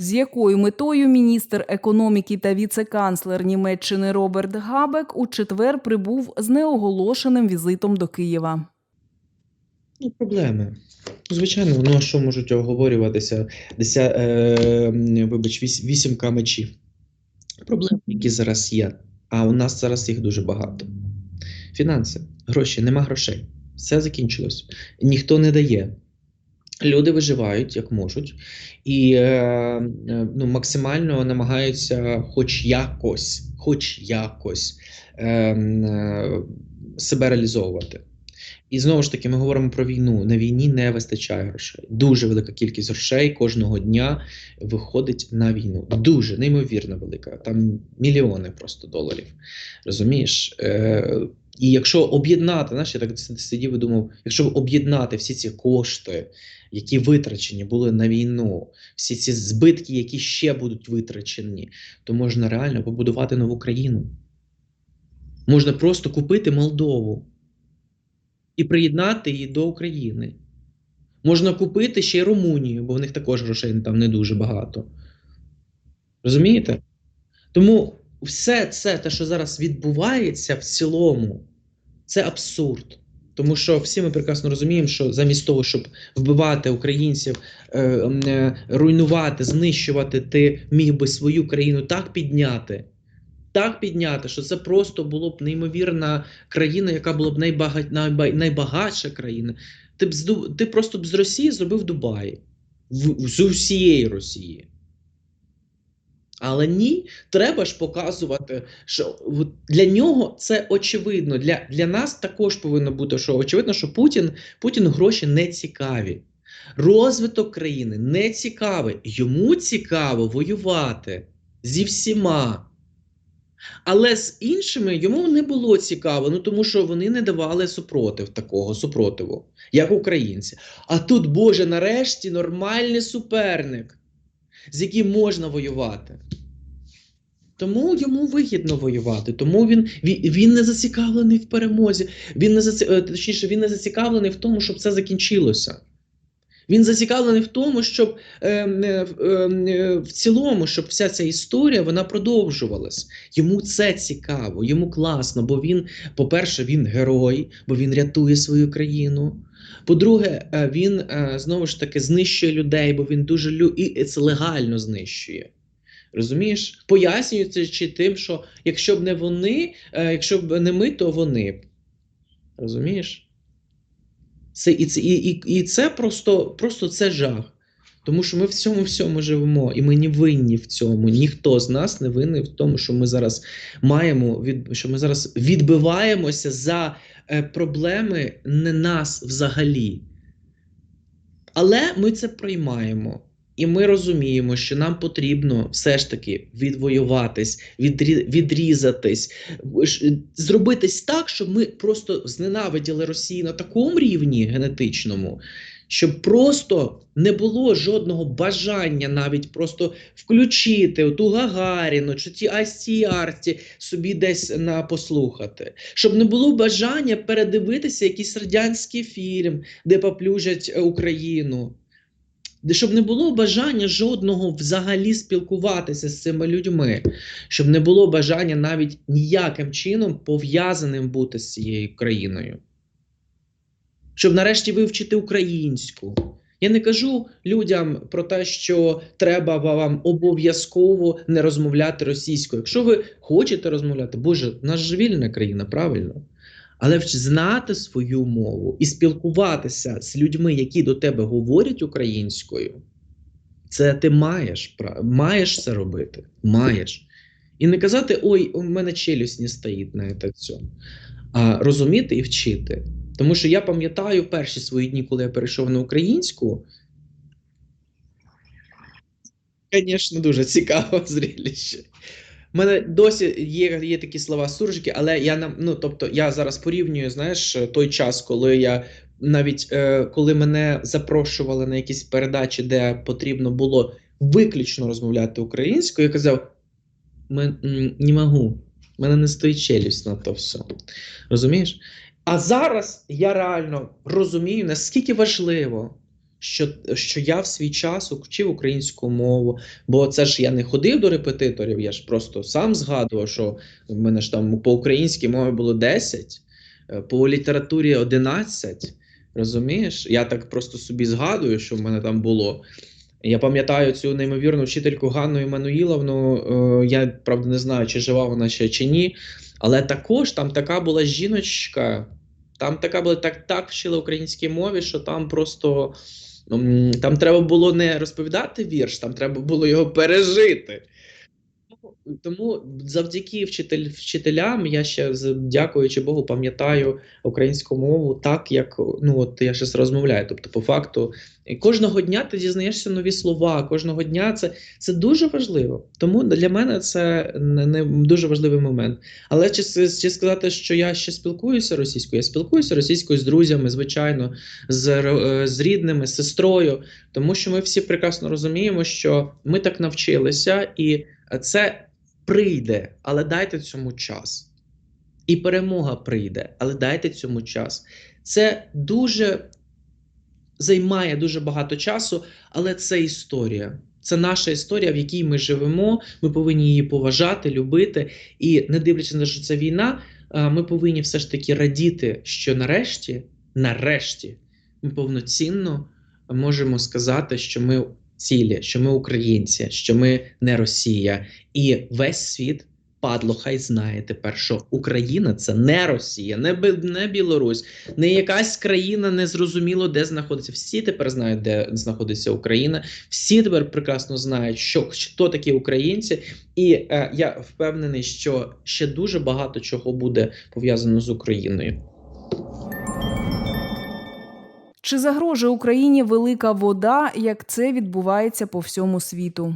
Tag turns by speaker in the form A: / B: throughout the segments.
A: З якою метою міністр економіки та віце-канцлер Німеччини Роберт Габек у четвер прибув з неоголошеним візитом до Києва.
B: Ну, проблеми. Звичайно, ну а що можуть оговорюватися деся, е, вибач, віс, вісімка мечів? Проблеми, які зараз є. А у нас зараз їх дуже багато. Фінанси, гроші, нема грошей. Все закінчилось. Ніхто не дає. Люди виживають як можуть, і е, е, ну, максимально намагаються, хоч якось, хоч якось е, себе реалізовувати. І знову ж таки, ми говоримо про війну. На війні не вистачає грошей. Дуже велика кількість грошей кожного дня виходить на війну. Дуже неймовірно велика. Там мільйони просто доларів. Розумієш? І якщо об'єднати, знаєш, я так сидів і думав, якщо об'єднати всі ці кошти, які витрачені були на війну, всі ці збитки, які ще будуть витрачені, то можна реально побудувати нову країну. Можна просто купити Молдову і приєднати її до України. Можна купити ще й Румунію, бо в них також грошей там не дуже багато. Розумієте? Тому все це, те, що зараз відбувається в цілому, це абсурд. Тому що всі ми прекрасно розуміємо, що замість того, щоб вбивати українців, е, е, руйнувати, знищувати, ти міг би свою країну так підняти, так підняти, що це просто було б неймовірна країна, яка була б найбага... найба... найбагатша країна. Ти б. Ти просто б з Росії зробив Дубай. З усієї Росії. Але ні, треба ж показувати, що для нього це очевидно. Для, для нас також повинно бути, що очевидно, що Путін, Путін гроші не цікаві. Розвиток країни не цікавий. Йому цікаво воювати зі всіма. Але з іншими йому не було цікаво, ну тому що вони не давали супротив такого супротиву, як українці. А тут, Боже, нарешті нормальний суперник, з яким можна воювати. Тому йому вигідно воювати, тому він, він, не зацікавлений в перемозі. Він не заці... е, точніше, він не зацікавлений в тому, щоб це закінчилося. Він зацікавлений в тому, щоб е, е, е, в цілому, щоб вся ця історія вона продовжувалась. Йому це цікаво, йому класно, бо він, по-перше, він герой, бо він рятує свою країну. По-друге, е, він е, знову ж таки знищує людей, бо він дуже лю... і це легально знищує. Розумієш? Пояснюючи тим, що якщо б не вони, е, якщо б не ми, то вони. Розумієш? Це, і, це, і, і, і це просто, просто це жах. Тому що ми в цьому всьому живемо, і ми не винні в цьому. Ніхто з нас не винний в тому, що ми зараз маємо від що ми зараз відбиваємося за е, проблеми не нас взагалі. Але ми це приймаємо. І ми розуміємо, що нам потрібно все ж таки відвоюватись, відрі, відрізатись, зробитись так, щоб ми просто зненавиділи Росію на такому рівні генетичному, щоб просто не було жодного бажання навіть просто включити ту Гагаріну чи ті Асті Арті собі десь на послухати, щоб не було бажання передивитися якийсь радянський фільм, де поплюжать е, Україну. Щоб не було бажання жодного взагалі спілкуватися з цими людьми, щоб не було бажання навіть ніяким чином пов'язаним бути з цією країною. Щоб нарешті вивчити українську. Я не кажу людям про те, що треба вам обов'язково не розмовляти російською. Якщо ви хочете розмовляти, Боже, в ж вільна країна, правильно? Але знати свою мову і спілкуватися з людьми, які до тебе говорять українською, це ти маєш маєш це робити. Маєш. І не казати, ой, у мене челюсть не стоїть на цьому. А розуміти і вчити. Тому що я пам'ятаю перші свої дні, коли я перейшов на українську. Звісно, дуже цікаве зрелище. У мене досі є, є такі слова суржики, але я нам, ну тобто, я зараз порівнюю, знаєш, той час, коли я навіть е, коли мене запрошували на якісь передачі, де потрібно було виключно розмовляти українською, я казав: «Ме- не можу, в мене не стоїть челюсть на то все. Розумієш? А зараз я реально розумію, наскільки важливо що, що я в свій час вчив українську мову, бо це ж я не ходив до репетиторів, я ж просто сам згадував, що в мене ж там по українській мові було 10, е, по літературі 11. Розумієш? Я так просто собі згадую, що в мене там було. Я пам'ятаю цю неймовірну вчительку Ганну Іммануїловну. е, Я правда не знаю, чи жива вона ще чи ні. Але також там така була жіночка, там така була так, так вчила українській мові, що там просто там треба було не розповідати вірш, там треба було його пережити. Тому завдяки вчитель, вчителям я ще дякуючи Богу, пам'ятаю українську мову так, як ну от я зараз розмовляю. Тобто, по факту, кожного дня ти дізнаєшся нові слова. Кожного дня це, це дуже важливо. Тому для мене це не, не дуже важливий момент. Але чи, чи сказати, що я ще спілкуюся російською? Я спілкуюся російською з друзями, звичайно, з, е, з рідними, з сестрою, тому що ми всі прекрасно розуміємо, що ми так навчилися, і це прийде, але дайте цьому час. І перемога прийде, але дайте цьому час. Це дуже займає дуже багато часу, але це історія. Це наша історія, в якій ми живемо. Ми повинні її поважати, любити. І не дивлячись на те, що це війна, е, ми повинні все ж таки радіти, що нарешті, нарешті, ми повноцінно можемо сказати, що ми цілі, що ми українці, що ми не Росія, і весь світ. Падло, хай знає тепер, що Україна це не Росія, не, не Білорусь, не якась країна незрозуміло, де знаходиться. Всі тепер знають, де знаходиться Україна. Всі тепер прекрасно знають, що хто такі українці, і е, я впевнений, що ще дуже багато чого буде пов'язано з Україною.
A: Чи загрожує Україні велика вода, як це відбувається по всьому світу?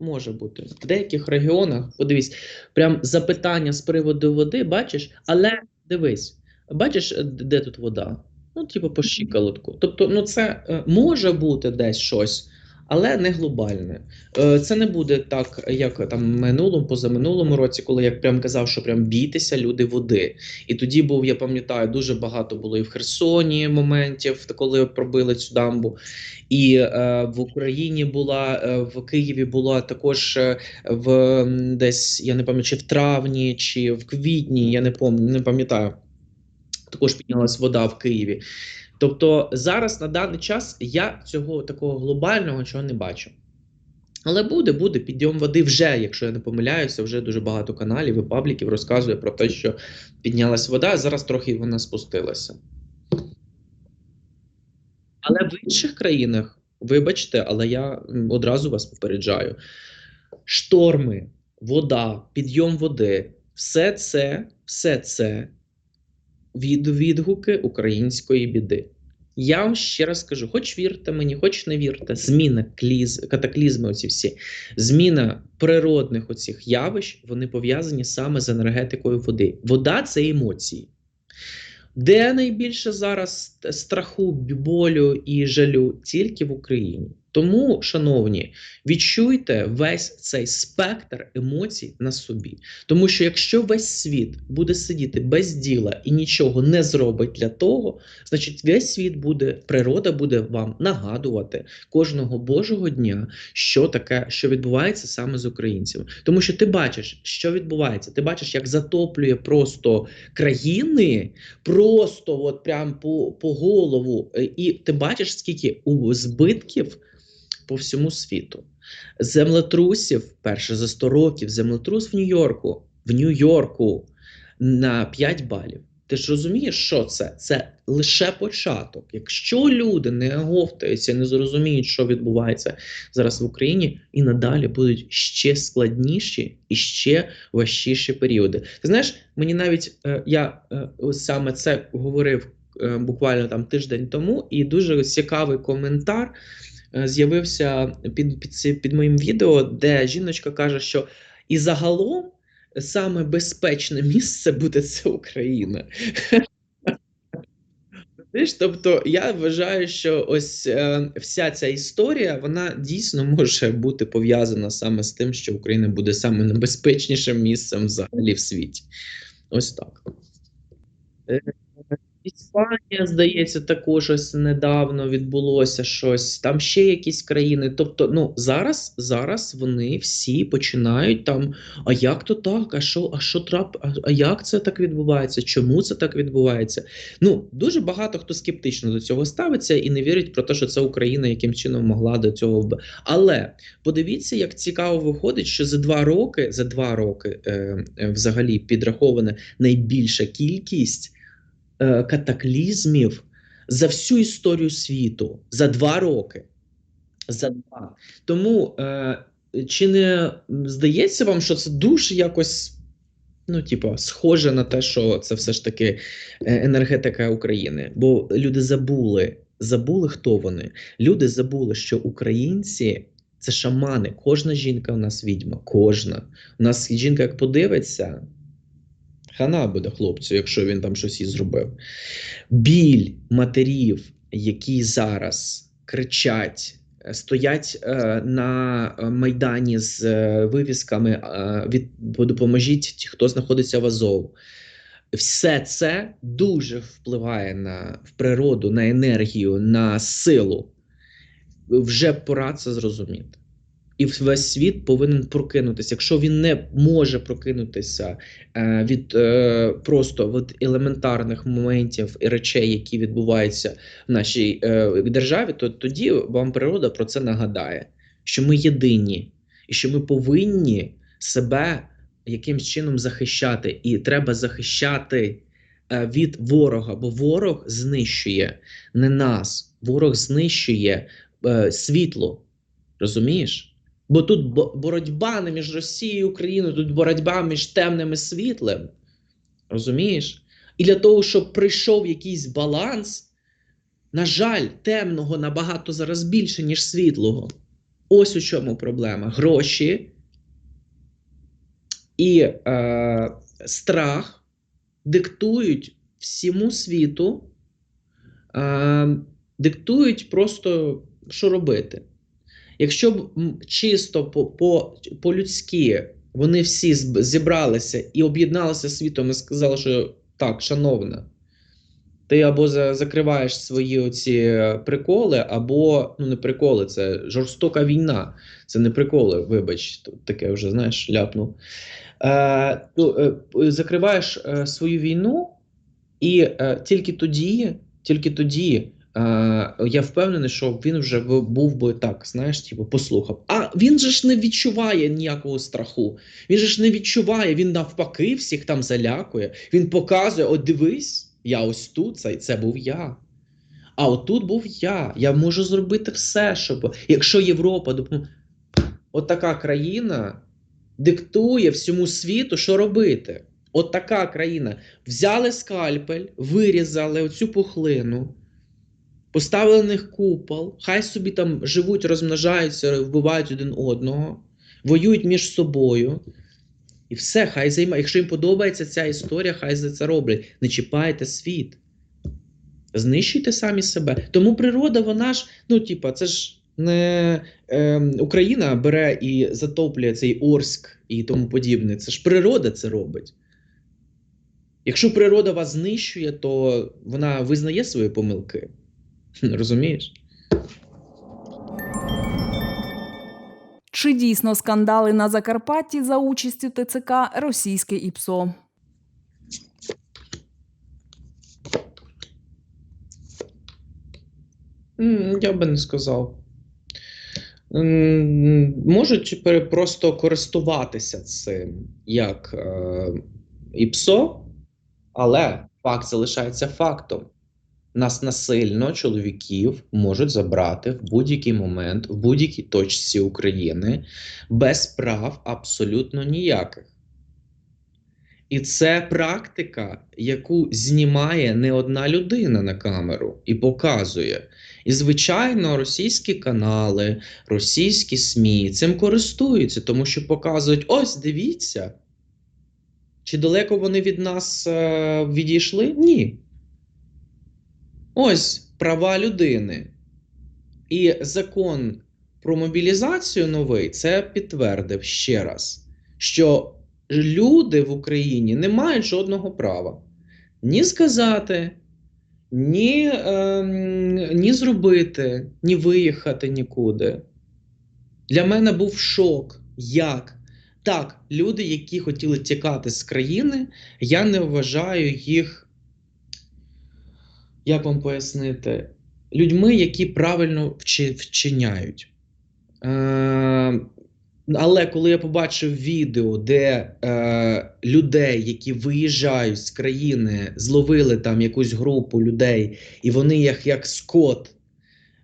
B: Може бути в деяких регіонах. Подивись, прям запитання з приводу води, бачиш, але дивись, бачиш, де тут вода? Ну, типу, по щиколотку. Тобто, ну це е, може бути десь щось, але не глобальне. Е, Це не буде так, як там минулому, позаминулому році, коли я прям казав, що прям бійтеся люди води. І тоді був, я пам'ятаю, дуже багато було і в Херсоні моментів, коли пробили цю дамбу. І е, в Україні була е, в Києві була також е, в десь я не пам'ятаю, чи в травні, чи в квітні, я не пам'ятаю, не пам'ятаю. Також піднялась вода в Києві. Тобто зараз на даний час я цього такого глобального чого не бачу. Але буде, буде підйом води вже, якщо я не помиляюся, вже дуже багато каналів і пабліків розказує про те, що піднялась вода, а зараз трохи вона спустилася. Але в інших країнах, вибачте, але я одразу вас попереджаю: шторми, вода, підйом води все це, все це від, відгуки української біди. Я вам ще раз кажу: хоч вірте мені, хоч не вірте, зміна кліз, катаклізми, оці всі, зміна природних оцих явищ, вони пов'язані саме з енергетикою води. Вода це емоції. Де найбільше зараз страху, болю і жалю? Тільки в Україні. Тому, шановні, відчуйте весь цей спектр емоцій на собі. Тому що якщо весь світ буде сидіти без діла і нічого не зробить для того, значить весь світ буде, природа буде вам нагадувати кожного божого дня, що таке, що відбувається саме з українцями. Тому що ти бачиш, що відбувається. Ти бачиш, як затоплює просто країни, просто от прям по, по голову. Е, І ти бачиш, скільки у збитків по всьому світу. Землетрусів перше за 100 років, землетрус в Нью-Йорку, в Нью-Йорку на 5 балів. Ти ж розумієш, що це? Це лише початок. Якщо люди не оговтаються, не зрозуміють, що відбувається зараз в Україні, і надалі будуть ще складніші і ще важчіші періоди. Ти знаєш, мені навіть е, я е, саме це говорив е, буквально там тиждень тому, і дуже цікавий коментар з'явився під, під, під моїм відео, де жіночка каже, що і загалом саме безпечне місце буде це Україна. Тобто я вважаю, що ось е, вся ця історія вона дійсно може бути пов'язана саме з тим, що Україна буде саме небезпечнішим місцем взагалі в світі. Ось так. Іспанія, здається, також ось недавно відбулося щось. Там ще якісь країни. Тобто, ну зараз, зараз вони всі починають там. А як то так? А що, а що трап? А, а як це так відбувається? Чому це так відбувається? Ну дуже багато хто скептично до цього ставиться і не вірить про те, що це Україна яким чином могла до цього вб- Але подивіться, як цікаво виходить, що за два роки, за два роки е, е, взагалі підрахована найбільша кількість е, катаклізмів за всю історію світу за два роки. За два. Тому е, чи не здається вам, що це дуже якось, ну, типу, схоже на те, що це все ж таки е, енергетика України? Бо люди забули, забули, хто вони. Люди забули, що українці це шамани. Кожна жінка у нас відьма. Кожна. У нас жінка, як подивиться, хана буде хлопцю, якщо він там щось і зробив. Біль матерів, які зараз кричать, е, стоять е, на майдані з е, вивісками е, від допоможіть ті, хто знаходиться в Азов. Все це дуже впливає на в природу, на енергію, на силу. Вже пора це зрозуміти. І весь світ повинен прокинутися. Якщо він не може прокинутися е, від е, просто від елементарних моментів і речей, які відбуваються в нашій е, державі, то тоді вам природа про це нагадає, що ми єдині, і що ми повинні себе якимсь чином захищати, і треба захищати від ворога, бо ворог знищує не нас, ворог знищує світло. Розумієш? Бо тут боротьба не між Росією і Україною, тут боротьба між темним і світлим. Розумієш? І для того, щоб прийшов якийсь баланс, на жаль, темного набагато зараз більше, ніж світлого. Ось у чому проблема. Гроші і е, страх диктують всьому світу, е, диктують просто, що робити. Якщо б чисто по, по, по-людськи вони всі зібралися і об'єдналися світом і сказали, що так, шановна, ти або за, закриваєш свої оці е, приколи, або ну не приколи, це жорстока війна. Це не приколи, вибач, таке вже знаєш, ляпнув. Е, е, закриваєш е, свою війну, і е, тільки тоді, тільки тоді я впевнений, що він вже був би так, знаєш, типу, послухав. А він же ж не відчуває ніякого страху. Він же ж не відчуває, він навпаки всіх там залякує. Він показує: от дивись, я ось тут, це, це був я. А отут був я. Я можу зробити все, щоб. Якщо Європа допоможе. От така країна диктує всьому світу, що робити. От країна. Взяли скальпель, вирізали оцю пухлину, поставили на них купол, хай собі там живуть, розмножаються, вбивають один одного, воюють між собою. І все, хай займає. Якщо їм подобається ця історія, хай за це роблять. Не чіпайте світ. Знищуйте самі себе. Тому природа, вона ж, ну, типа, це ж не е, Україна бере і затоплює цей Орськ і тому подібне. Це ж природа це робить. Якщо природа вас знищує, то вона визнає свої помилки. Розумієш?
A: Чи дійсно скандали на Закарпатті за участю ТЦК російське ІПСО?
B: Я би не сказав. Можуть просто користуватися цим як е, ІПСО, але факт залишається фактом. Нас насильно чоловіків можуть забрати в будь-який момент, в будь-якій точці України без прав абсолютно ніяких. І це практика, яку знімає не одна людина на камеру і показує. І, звичайно, російські канали, російські СМІ цим користуються, тому що показують: ось дивіться. Чи далеко вони від нас е, відійшли? Ні. Ось права людини. І закон про мобілізацію новий це підтвердив ще раз, що люди в Україні не мають жодного права ні сказати, ні, ем, ні зробити, ні виїхати нікуди. Для мене був шок. Як? Так, люди, які хотіли тікати з країни, я не вважаю їх, як вам пояснити, людьми, які правильно вчи- вчиняють. Е, але коли я побачив відео, де е, людей, які виїжджають з країни, зловили там якусь групу людей, і вони їх як скот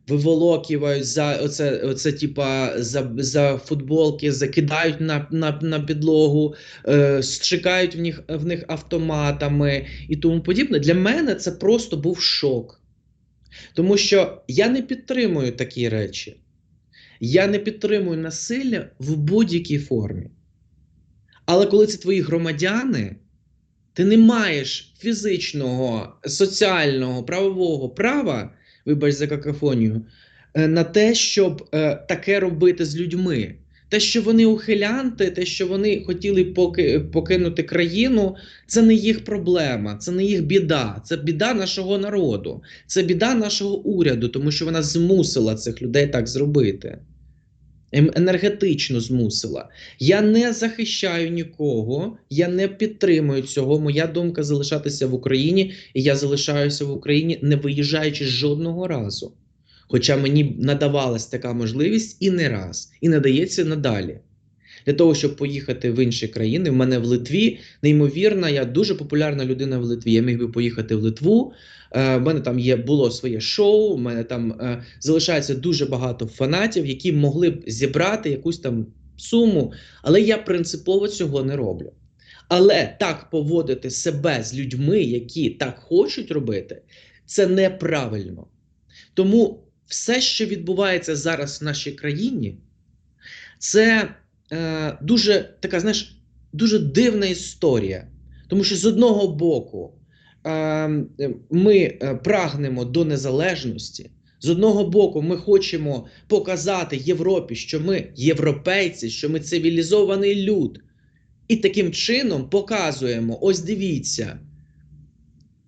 B: виволоківають за оце, оце типа за, за футболки, закидають на, на, на підлогу, е, чекають в них, в них автоматами і тому подібне. Для мене це просто був шок. Тому що я не підтримую такі речі. Я не підтримую насилля в будь-якій формі. Але коли це твої громадяни, ти не маєш фізичного, соціального, правового права, вибач за какафонію, е, на те, щоб е, таке робити з людьми. Те, що вони ухилянти, те, що вони хотіли поки, покинути країну, це не їх проблема, це не їх біда, це біда нашого народу, це біда нашого уряду, тому що вона змусила цих людей так зробити. Ем- Енергетично змусила. Я не захищаю нікого, я не підтримую цього. Моя думка залишатися в Україні, і я залишаюся в Україні, не виїжджаючи жодного разу. Хоча мені надавалась така можливість і не раз, і надається надалі. Для того, щоб поїхати в інші країни, в мене в Литві неймовірна, я дуже популярна людина в Литві. Я міг би поїхати в Литву. Е, в мене там є було своє шоу. У мене там е, залишається дуже багато фанатів, які могли б зібрати якусь там суму, але я принципово цього не роблю. Але так поводити себе з людьми, які так хочуть робити, це неправильно. Тому все, що відбувається зараз в нашій країні, це е, дуже така, знаєш, дуже дивна історія. Тому що з одного боку е, ми е, прагнемо до незалежності, з одного боку, ми хочемо показати Європі, що ми європейці, що ми цивілізований люд. І таким чином показуємо: ось дивіться.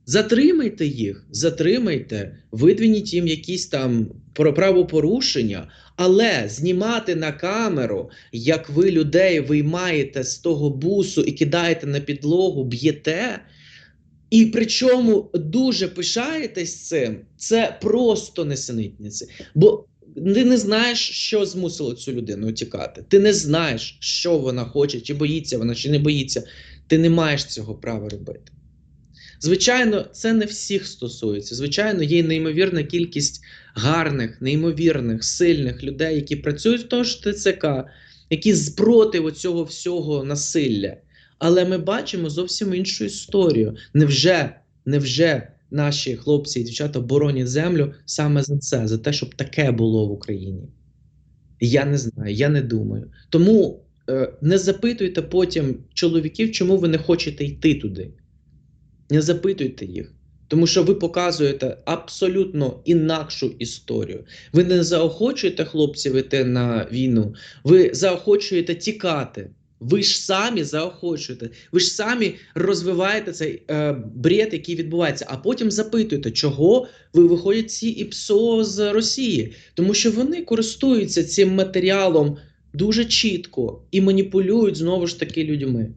B: Затримайте їх, затримайте, видвініть їм якісь там правопорушення, але знімати на камеру, як ви людей виймаєте з того бусу і кидаєте на підлогу, б'єте. І причому дуже пишаєтесь цим, це просто несенітниці. Бо ти не знаєш, що змусило цю людину утікати. Ти не знаєш, що вона хоче, чи боїться вона, чи не боїться. Ти не маєш цього права робити. Звичайно, це не всіх стосується. Звичайно, є неймовірна кількість гарних, неймовірних, сильних людей, які працюють в тому ж ТЦК, які спротив цього всього насилля. Але ми бачимо зовсім іншу історію. Невже, невже наші хлопці і дівчата боронять землю саме за це, за те, щоб таке було в Україні? Я не знаю, я не думаю. Тому е, не запитуйте потім чоловіків, чому ви не хочете йти туди. Не запитуйте їх, тому що ви показуєте абсолютно інакшу історію. Ви не заохочуєте хлопців йти на війну, ви заохочуєте тікати. Ви ж самі заохочуєте, ви ж самі розвиваєте цей е, бред, який відбувається, а потім запитуєте, чого ви виходять ці ІПСО з Росії, тому що вони користуються цим матеріалом дуже чітко і маніпулюють знову ж таки людьми.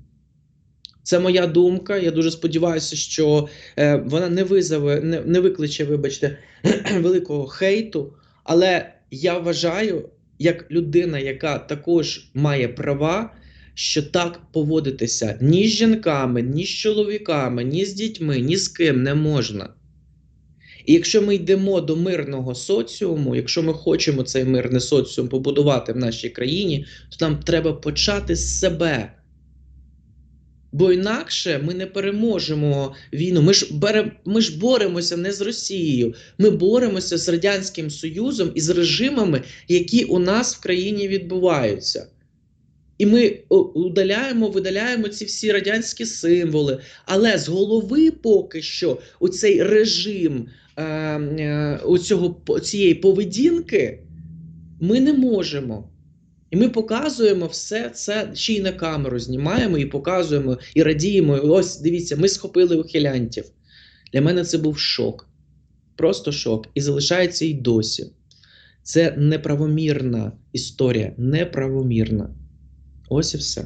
B: Це моя думка. Я дуже сподіваюся, що е, вона не визове, не, не викличе, вибачте, великого хейту. Але я вважаю, як людина, яка також має права, що так поводитися ні з жінками, ні з чоловіками, ні з дітьми, ні з ким не можна. І якщо ми йдемо до мирного соціуму, якщо ми хочемо цей мирний соціум побудувати в нашій країні, то нам треба почати з себе. Бо інакше ми не переможемо війну. Ми ж берем, ми ж боремося не з Росією, ми боремося з Радянським Союзом і з режимами, які у нас в країні відбуваються. І ми удаляємо, видаляємо ці всі радянські символи. Але з голови поки що оцей режим е, е, оцього, по- цієї поведінки ми не можемо. І ми показуємо все це ще й на камеру знімаємо і показуємо, і радіємо. І ось дивіться, ми схопили ухилянтів. Для мене це був шок. Просто шок. І залишається й досі. Це неправомірна історія, неправомірна. Ось і все.